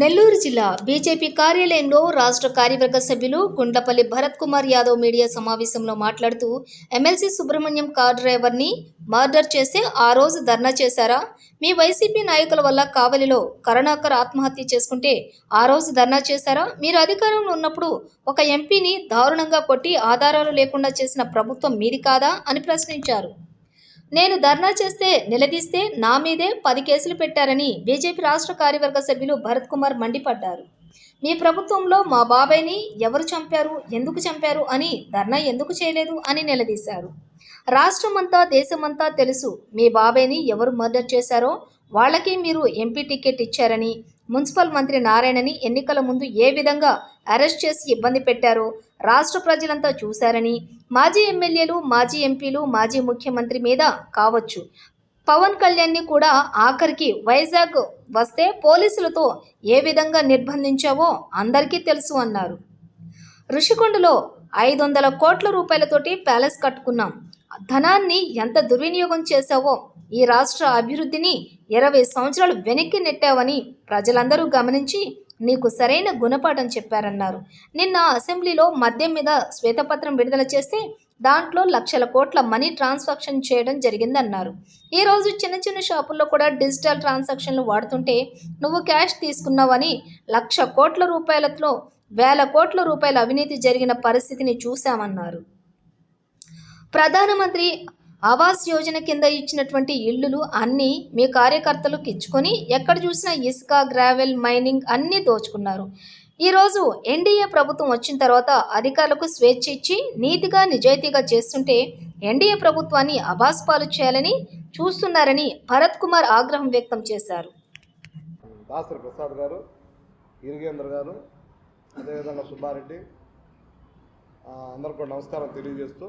నెల్లూరు జిల్లా బీజేపీ కార్యాలయంలో రాష్ట్ర కార్యవర్గ సభ్యులు గుండ్లపల్లి భరత్ కుమార్ యాదవ్ మీడియా సమావేశంలో మాట్లాడుతూ ఎమ్మెల్సీ సుబ్రహ్మణ్యం కార్ డ్రైవర్ని మర్డర్ చేస్తే ఆ రోజు ధర్నా చేశారా? మీ వైసీపీ నాయకుల వల్ల కావలిలో కరుణాకర్ ఆత్మహత్య చేసుకుంటే ఆ రోజు ధర్నా చేశారా? మీరు అధికారంలో ఉన్నప్పుడు ఒక ఎంపీని దారుణంగా కొట్టి ఆధారాలు లేకుండా చేసిన ప్రభుత్వం మీది కాదా? అని ప్రశ్నించారు. నేను ధర్నా చేస్తే నిలదీస్తే నా మీదే పది కేసులు పెట్టారని బీజేపీ రాష్ట్ర కార్యవర్గ సభ్యులు భరత్ కుమార్ మండిపడ్డారు. మీ ప్రభుత్వంలో మా బాబాయ్ని ఎవరు చంపారు ఎందుకు చంపారు అని ధర్నా ఎందుకు చేయలేదు అని నిలదీశారు. రాష్ట్రమంతా దేశమంతా తెలుసు మీ బాబాయ్ని ఎవరు మర్డర్ చేశారో వాళ్ళకి మీరు ఎంపీ టికెట్ ఇచ్చారని మున్సిపల్ మంత్రి నారాయణని ఎన్నికల ముందు ఏ విధంగా అరెస్ట్ చేసి ఇబ్బంది పెట్టారో రాష్ట్ర ప్రజలంతా చూశారని మాజీ ఎమ్మెల్యేలు మాజీ ఎంపీలు మాజీ ముఖ్యమంత్రి మీద కావచ్చు. పవన్ కళ్యాణ్ని కూడా ఆఖరికి వైజాగ్ వస్తే పోలీసులతో ఏ విధంగా నిర్బంధించావో అందరికీ తెలుసు అన్నారు. ఋషికొండలో ఐదు వందల కోట్ల రూపాయలతోటి ప్యాలెస్ కట్టుకున్నాం. ధనాన్ని ఎంత దుర్వినియోగం చేశావో ఈ రాష్ట్ర అభివృద్ధిని ఇరవై సంవత్సరాలు వెనక్కి నెట్టావని ప్రజలందరూ గమనించి నీకు సరైన గుణపాఠం చెప్పారన్నారు. నిన్న అసెంబ్లీలో మద్యం మీద శ్వేతపత్రం విడుదల చేస్తే దాంట్లో లక్షల కోట్ల మనీ ట్రాన్సాక్షన్ చేయడం జరిగిందన్నారు. ఈరోజు చిన్న చిన్న షాపుల్లో కూడా డిజిటల్ ట్రాన్సాక్షన్లు వాడుతుంటే నువ్వు క్యాష్ తీసుకున్నావని లక్ష కోట్ల రూపాయలతో వేల కోట్ల రూపాయల అవినీతి జరిగిన పరిస్థితిని చూశామన్నారు. ప్రధానమంత్రి ఆవాస్ యోజన కింద ఇచ్చినటువంటి ఇల్లులు అన్నీ మీ కార్యకర్తలకు ఇచ్చుకొని ఎక్కడ చూసినా ఇసుక గ్రావెల్ మైనింగ్ అన్నీ దోచుకున్నారు. ఈరోజు ఎన్డీఏ ప్రభుత్వం వచ్చిన తర్వాత అధికారులకు స్వేచ్ఛ ఇచ్చి నీతిగా నిజాయితీగా చేస్తుంటే ఎన్డీఏ ప్రభుత్వాన్ని అబాస్ పాలు చేయాలని చూస్తున్నారని భరత్ కుమార్ ఆగ్రహం వ్యక్తం చేశారు. దాసరి ప్రసాద్ గారు ఇరిగేంద్ర గారు అదేవిధంగా సుబ్బారెడ్డి అందరికీ నమస్కారం తెలియజేస్తూ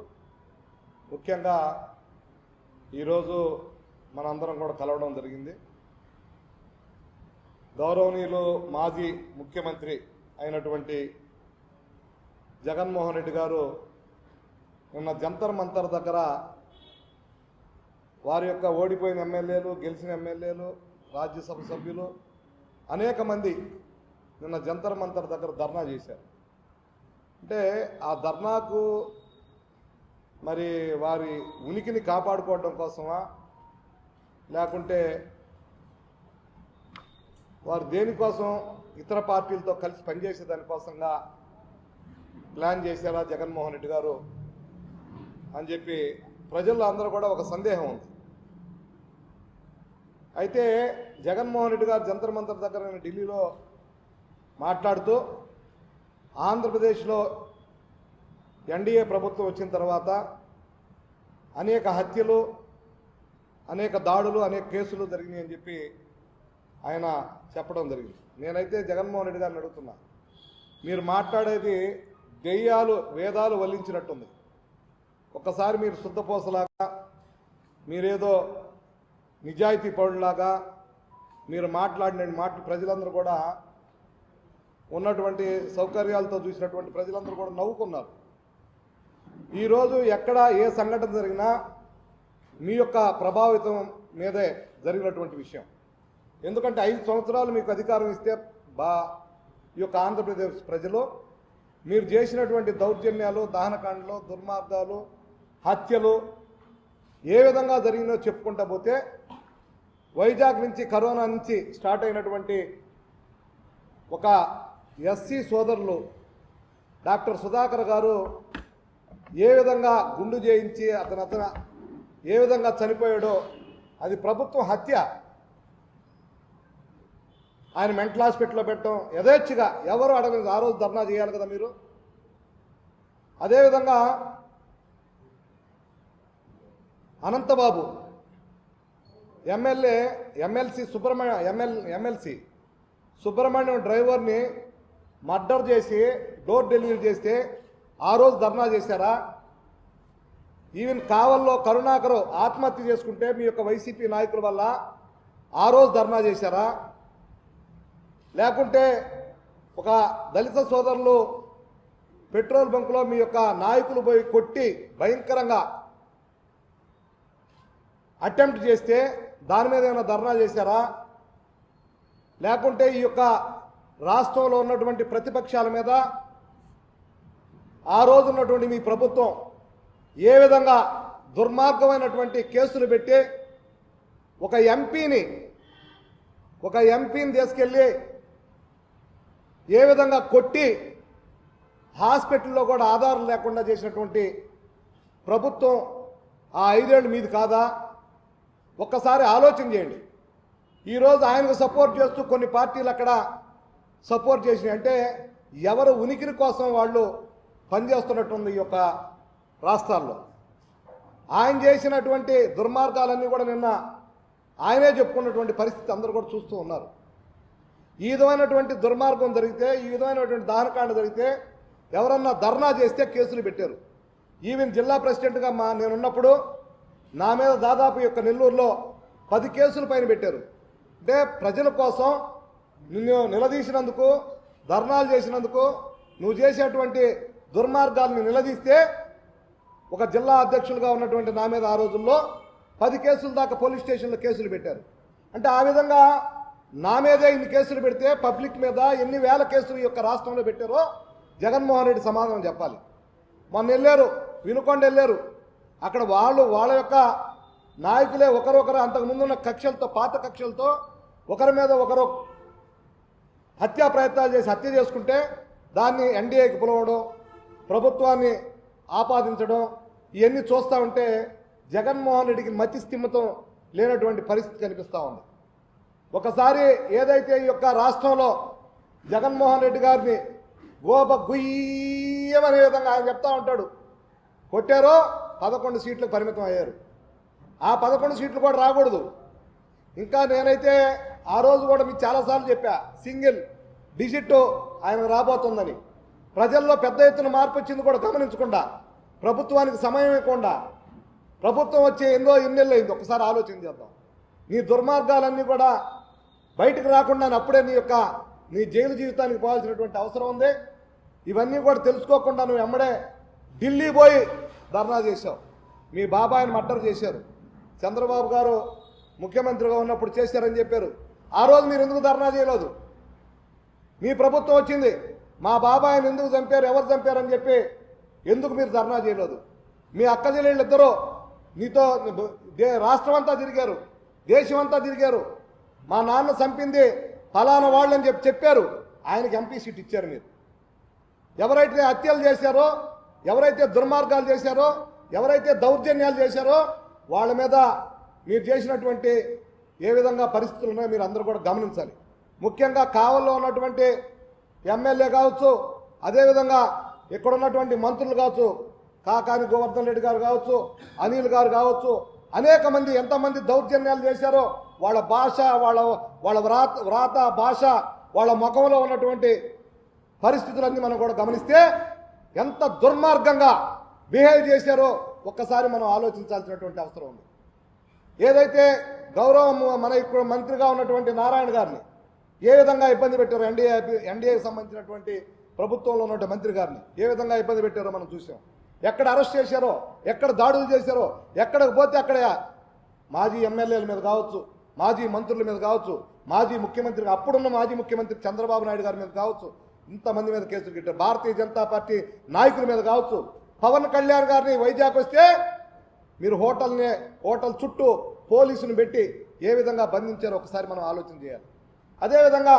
ముఖ్యంగా ఈరోజు మనందరం కూడా కలవడం జరిగింది. గౌరవనీయులు మాజీ ముఖ్యమంత్రి అయినటువంటి జగన్మోహన్ రెడ్డి గారు నిన్న జంతర్ మంతర్ దగ్గర వారి యొక్క ఓడిపోయిన ఎమ్మెల్యేలు గెలిచిన ఎమ్మెల్యేలు రాజ్యసభ సభ్యులు అనేక మంది నిన్న జంతర్ మంతర్ దగ్గర ధర్నా చేశారు. అంటే ఆ ధర్నాకు మరి వారి ఉనికిని కాపాడుకోవడం కోసమా? లేకుంటే వారు దేనికోసం ఇతర పార్టీలతో కలిసి పనిచేసే దానికోసంగా ప్లాన్ చేశారా జగన్మోహన్ రెడ్డి గారు? అని చెప్పి ప్రజల్లో అందరూ కూడా ఒక సందేహం ఉంది. అయితే జగన్మోహన్ రెడ్డి గారు జంతర్ మంతర్ దగ్గర ఢిల్లీలో మాట్లాడుతూ ఆంధ్రప్రదేశ్లో ఎన్డీఏ ప్రభుత్వం వచ్చిన తర్వాత అనేక హత్యలు అనేక దాడులు అనేక కేసులు జరిగినాయి అని చెప్పి ఆయన చెప్పడం జరిగింది. నేనైతే జగన్మోహన్ రెడ్డి గారిని అడుగుతున్నా మీరు మాట్లాడేది దెయ్యాలు వేదాలు వల్లించినట్టుంది. ఒక్కసారి మీరు శుద్ధపోసలాగా మీరేదో నిజాయితీ పౌరులాగా మీరు మాట్లాడిన మాట ప్రజలందరూ కూడా ఉన్నటువంటి సౌకర్యాలతో చూసినటువంటి ప్రజలందరూ కూడా నవ్వుకున్నారు. ఈరోజు ఎక్కడ ఏ సంఘటన జరిగినా మీ యొక్క ప్రభావితం మీదే జరిగినటువంటి విషయం. ఎందుకంటే ఐదు సంవత్సరాలు మీకు అధికారం ఇస్తే బా ఈ యొక్క ఆంధ్రప్రదేశ్ ప్రజలు మీరు చేసినటువంటి దౌర్జన్యాలు దహనకాండలు దుర్మార్గాలు హత్యలు ఏ విధంగా జరిగినో చెప్పుకుంటా పోతే వైజాగ్ నుంచి కరోనా నుంచి స్టార్ట్ అయినటువంటి ఒక ఎస్సీ సోదరులు డాక్టర్ సుధాకర్ గారు ఏ విధంగా గుండు చేయించి అతను అతను ఏ విధంగా చనిపోయాడో అది ప్రభుత్వం హత్య. ఆయన మెంటల్ హాస్పిటల్లో పెట్టడం యథేచ్ఛగా ఎవరు అడగలేదు ఆ రోజు ధర్నా చేయాలి కదా మీరు? అదేవిధంగా Anantababu MLA MLC Subrahmanyam ML MLC Subrahmanyam డ్రైవర్ని మర్డర్ చేసి డోర్ డెలివరీ చేస్తే ఆ రోజు ధర్నా చేశారా? ఈవెన్ కావల్లో కరుణాకరు ఆత్మహత్య చేసుకుంటే మీ యొక్క వైసీపీ నాయకుల వల్ల ఆ రోజు ధర్నా చేశారా? లేకుంటే ఒక దళిత సోదరులు పెట్రోల్ బంకులో మీ యొక్క నాయకులు పోయి కొట్టి భయంకరంగా అటెంప్ట్ చేస్తే దాని మీద ఏమైనా ధర్నా చేశారా? లేకుంటే ఈ యొక్క రాష్ట్రంలో ఉన్నటువంటి ప్రతిపక్షాల మీద ఆ రోజు ఉన్నటువంటి మీ ప్రభుత్వం ఏ విధంగా దుర్మార్గమైనటువంటి కేసులు పెట్టి ఒక ఎంపీని ఒక ఎంపీని తీసుకెళ్ళి ఏ విధంగా కొట్టి హాస్పిటల్లో కూడా ఆధారం లేకుండా చేసినటువంటి ప్రభుత్వం ఆ ఐదేళ్ళు మీది కాదా? ఒక్కసారి ఆలోచన చేయండి. ఈరోజు ఆయనకు సపోర్ట్ చేస్తూ కొన్ని పార్టీలు అక్కడ సపోర్ట్ చేసినాయి. అంటే ఎవరు ఉనికిని కోసం వాళ్ళు పనిచేస్తున్నట్టుంది ఈ యొక్క రాష్ట్రాల్లో. ఆయన చేసినటువంటి దుర్మార్గాలన్నీ కూడా నిన్న ఆయనే చెప్పుకున్నటువంటి పరిస్థితి అందరూ కూడా చూస్తూ ఉన్నారు. ఈ విధమైనటువంటి దుర్మార్గం జరిగితే ఈ విధమైనటువంటి దానకాండ జరిగితే ఎవరన్నా ధర్నా చేస్తే కేసులు పెట్టారు. ఈవెన్ జిల్లా ప్రెసిడెంట్గా మా నేనున్నప్పుడు నా మీద దాదాపు యొక్క నెల్లూరులో పది కేసులు పైన పెట్టారు. అంటే ప్రజల కోసం నిన్ను నిలదీసినందుకు ధర్నాలు చేసినందుకు నువ్వు చేసేటువంటి దుర్మార్గాలను నిలదీస్తే ఒక జిల్లా అధ్యక్షులుగా ఉన్నటువంటి నా మీద ఆ రోజుల్లో పది కేసుల దాకా పోలీస్ స్టేషన్లో కేసులు పెట్టారు. అంటే ఆ విధంగా నా మీదే ఇన్ని కేసులు పెడితే పబ్లిక్ మీద ఎన్ని వేల కేసులు ఈ యొక్క రాష్ట్రంలో పెట్టారో జగన్మోహన్ రెడ్డి సమాధానం చెప్పాలి. మొన్న వెళ్ళారు వినుకొండ వెళ్ళారు. అక్కడ వాళ్ళు వాళ్ళ యొక్క నాయకులే ఒకరొకరు అంతకుముందున్న కక్షలతో పాత కక్షలతో ఒకరి మీద ఒకరు హత్యా ప్రయత్నాలు చేసి హత్య చేసుకుంటే దాన్ని ఎన్డీఏకి పిలవడం ప్రభుత్వాన్ని ఆపాదించడం ఇవన్నీ చూస్తూ ఉంటే జగన్మోహన్ రెడ్డికి మతి స్థిమితం లేనటువంటి పరిస్థితి కనిపిస్తూ ఉంది. ఒకసారి ఏదైతే ఈ యొక్క రాష్ట్రంలో జగన్మోహన్ రెడ్డి గారిని గోప గుయ్యమనే విధంగా ఆయన చెప్తా ఉంటాడు కొట్టారో పదకొండు సీట్లకు పరిమితం అయ్యారు. ఆ పదకొండు సీట్లు కూడా రాకూడదు. ఇంకా నేనైతే ఆ రోజు కూడా మీకు చాలాసార్లు చెప్పా సింగిల్ డిజిట్ ఆయన రాబోతుందని. ప్రజల్లో పెద్ద ఎత్తున మార్పు వచ్చింది కూడా గమనించకుండా ప్రభుత్వానికి సమయం ఇవ్వకుండా ప్రభుత్వం వచ్చే ఎన్నో ఎన్నెళ్ళు అయింది. ఒకసారి ఆలోచన చేద్దాం. నీ దుర్మార్గాలన్నీ కూడా బయటకు రాకుండా అప్పుడే నీ యొక్క నీ జైలు జీవితానికి పోవాల్సినటువంటి అవసరం ఉంది. ఇవన్నీ కూడా తెలుసుకోకుండా నువ్వు ఎమ్మడే ఢిల్లీ పోయి ధర్నా చేశావు. మీ బాబాయిని మర్డర్ చేశారు. చంద్రబాబు గారు ముఖ్యమంత్రిగా ఉన్నప్పుడు చేశారని చెప్పారు. ఆ రోజు మీరు ఎందుకు ధర్నా చేయలేదు? మీ ప్రభుత్వం వచ్చింది. మా బాబాయిని ఎందుకు చంపారు ఎవరు చంపారని చెప్పి ఎందుకు మీరు ధర్నా చేయలేదు? మీ అక్క చెల్లెళ్ళు ఇద్దరు నీతో రాష్ట్రం అంతా తిరిగారు దేశం అంతా తిరిగారు. మా నాన్న చంపింది ఫలానా వాళ్ళు అని చెప్పి చెప్పారు. ఆయనకి ఎంపీ సీట్ ఇచ్చారు మీరు. ఎవరైతే హత్యలు చేశారో ఎవరైతే దుర్మార్గాలు చేశారో ఎవరైతే దౌర్జన్యాలు చేశారో వాళ్ళ మీద మీరు చేసినటువంటి ఏ విధంగా పరిస్థితులు ఉన్నాయో మీరు అందరూ కూడా గమనించాలి. ముఖ్యంగా కావల్లో ఉన్నటువంటి ఎమ్మెల్యే కావచ్చు అదేవిధంగా ఇక్కడ ఉన్నటువంటి మంత్రులు కావచ్చు కాకాని గోవర్ధన్ రెడ్డి గారు కావచ్చు అనిల్ గారు కావచ్చు అనేక మంది ఎంతమంది దౌర్జన్యాలు చేశారో వాళ్ళ భాష వాళ్ళ వాళ్ళ వ్రాత వ్రాత భాష వాళ్ళ ముఖంలో ఉన్నటువంటి పరిస్థితులన్నీ మనం కూడా గమనిస్తే ఎంత దుర్మార్గంగా బిహేవ్ చేశారో ఒక్కసారి మనం ఆలోచించాల్సినటువంటి అవసరం ఉంది. ఏదైతే గౌరవం మన ఇప్పుడు మంత్రిగా ఉన్నటువంటి నారాయణ గారిని ఏ విధంగా ఇబ్బంది పెట్టారో ఎన్డీఏ ఎన్డీఏకి సంబంధించినటువంటి ప్రభుత్వంలో ఉన్న మంత్రి గారిని? ఏ విధంగా ఇబ్బంది పెట్టారో మనం చూసాం. ఎక్కడ అరెస్ట్ చేశారో ఎక్కడ దాడులు చేశారో ఎక్కడికి పోతే అక్కడ మాజీ ఎమ్మెల్యేల మీద కావచ్చు మాజీ మంత్రుల మీద కావచ్చు మాజీ ముఖ్యమంత్రి అప్పుడున్న మాజీ ముఖ్యమంత్రి చంద్రబాబు నాయుడు గారి మీద కావచ్చు ఇంతమంది మీద కేసులు కట్టారు భారతీయ జనతా పార్టీ నాయకుల మీద కావచ్చు. పవన్ కళ్యాణ్ గారిని వైజాగ్ వస్తే మీరు హోటల్ని హోటల్ చుట్టూ పోలీసును పెట్టి ఏ విధంగా బంధించారో ఒకసారి మనం ఆలోచన చేయాలి. అదేవిధంగా